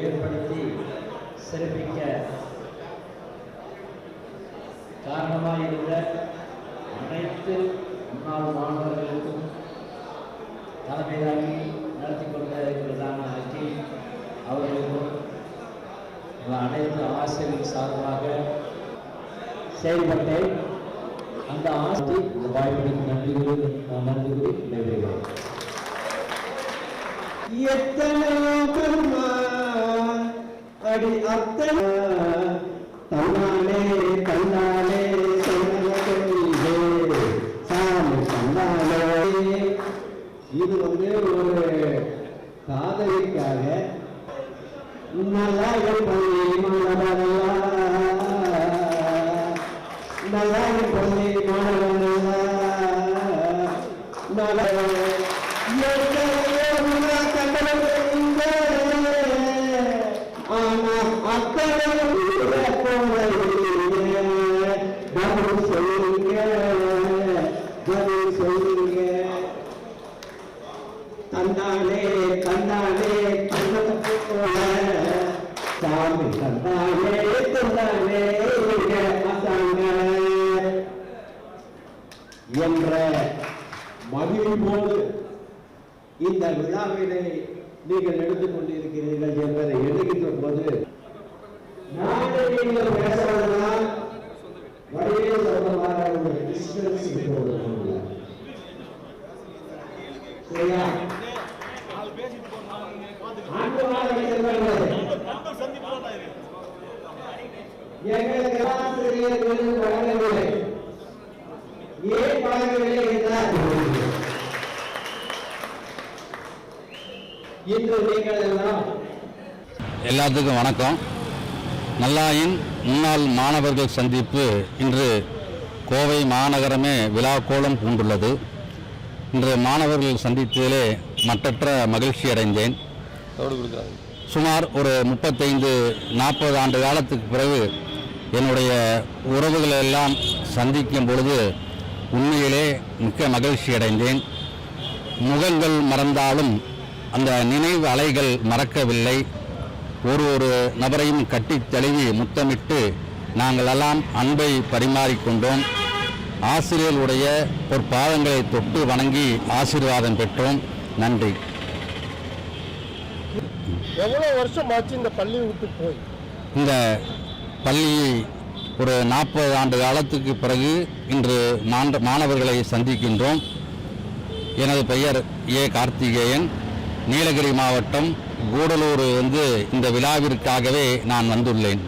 ஏற்படுத்தி சிறப்பிக்க காரணமாக இருந்த அனைத்து முன்னாள் மாணவர்களுக்கும் தலைமையாகி நடத்தி கொண்ட இருக்கிறதான அவர்களுக்கும் அனைத்து ஆசிரியர்கள் சார்பாக செயல்பட்டேன் அந்த ஆசை இந்த நன்றி கூறி நன்றி கூறி நிறைவேறுகிறேன் எத்தனை அடி அத்தனை தன்னாலே தன்னாலே சாமி தன்னாலே. இது வந்து ஒரு காதலிக்காக நல்லா இருப்பதை மாணவர்களா. நல்லா இருப்பதை மாணவர்களா. நல்லா தந்தானே தந்தானே சாமி தந்தானே தந்தானே அசாங்க என்ற மகிழ்வோடு இந்த விழாவினை நீங்கள் எடுத்துக் கொண்டிருக்கிறீர்கள் என்பதை எண்ணுகின்ற போது நீங்கள் பேசுவதுதான் எங்களுக்கு ஆசிரியர்கள் வழங்கவில்லை. ஏன் வழங்கவில்லை என்றால் இன்று நீங்கள் எல்லாம் எல்லாத்துக்கும் வணக்கம். நல்லாயின் முன்னாள் மாணவர்கள் சந்திப்பு இன்று கோவை மாநகரமே விழாக்கோலம் பூண்டுள்ளது. இன்று மாணவர்கள் சந்தித்ததிலே மற்றற்ற மகிழ்ச்சி அடைந்தேன். சுமார் ஒரு முப்பத்தைந்து நாற்பது ஆண்டு காலத்துக்கு பிறகு என்னுடைய உறவுகளை எல்லாம் சந்திக்கும் பொழுது உண்மையிலே மிக்க மகிழ்ச்சி அடைந்தேன். முகங்கள் மறந்தாலும் அந்த நினைவு அலைகள் மறக்கவில்லை. ஒரு ஒரு நபரையும் கட்டித் தழுவி முத்தமிட்டு நாங்கள் எல்லாம் அன்பை பரிமாறிக்கொண்டோம். ஆசிரியர்களுடைய பொற்பாதங்களை தொட்டு வணங்கி ஆசீர்வாதம் பெற்றோம். நன்றி. எவ்வளோ வருஷம் ஆச்சு இந்த பள்ளியை விட்டு போய்? இந்த பள்ளியை ஒரு நாற்பது ஆண்டு காலத்துக்கு பிறகு இன்று மாண்ட மாணவர்களை சந்திக்கின்றோம். எனது பெயர் ஏ. கார்த்திகேயன். நீலகிரி மாவட்டம் கூடலூர் வந்து இந்த விழாவிற்காகவே நான் வந்துள்ளேன்.